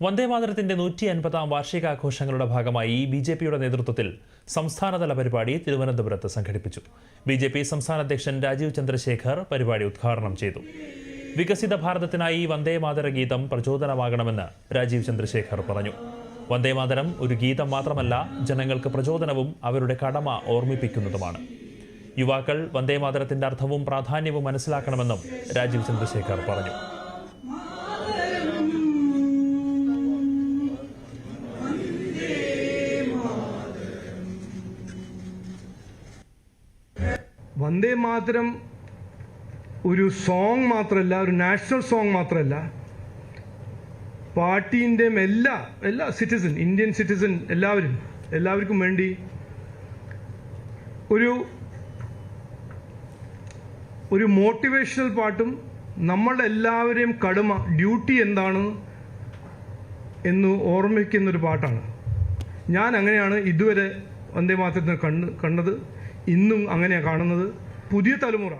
വന്ദേമാതരത്തിന്റെ നൂറ്റി അൻപതാം വാർഷികാഘോഷങ്ങളുടെ ഭാഗമായി ബി ജെ പിയുടെ നേതൃത്വത്തിൽ സംസ്ഥാനതല പരിപാടി തിരുവനന്തപുരത്ത് സംഘടിപ്പിച്ചു. ബി ജെ പി സംസ്ഥാന അധ്യക്ഷൻ രാജീവ് ചന്ദ്രശേഖർ പരിപാടി ഉദ്ഘാടനം ചെയ്തു. വികസിത ഭാരതത്തിനായി വന്ദേമാതര ഗീതം പ്രചോദനമാകണമെന്ന് രാജീവ് ചന്ദ്രശേഖർ പറഞ്ഞു. വന്ദേമാതരം ഒരു ഗീതം മാത്രമല്ല ജനങ്ങൾക്ക് പ്രചോദനവും അവരുടെ കടമ ഓർമ്മിപ്പിക്കുന്നതുമാണ്. യുവാക്കൾ വന്ദേമാതരത്തിന്റെ അർത്ഥവും പ്രാധാന്യവും മനസ്സിലാക്കണമെന്നും രാജീവ് ചന്ദ്രശേഖർ പറഞ്ഞു. വന്ദേ മാതരം ഒരു സോങ് മാത്രമല്ല ഒരു നാഷണൽ സോങ് മാത്രമല്ല പാർട്ടീന്റെയും എല്ലാ എല്ലാ സിറ്റിസൺ ഇന്ത്യൻ സിറ്റിസൺ എല്ലാവരും എല്ലാവർക്കും വേണ്ടി ഒരു ഒരു മോട്ടിവേഷണൽ പാട്ടും നമ്മളുടെ എല്ലാവരെയും കടമ ഡ്യൂട്ടി എന്താണ് എന്ന് ഓർമ്മിക്കുന്നൊരു പാട്ടാണ്. ഞാൻ അങ്ങനെയാണ് ഇതുവരെ വന്ദേ മാതരത്തിന് കണ്ട് കണ്ടത് ഇന്നും അങ്ങനെയാണ് കാണുന്നത്. പുതിയ തലമുറ.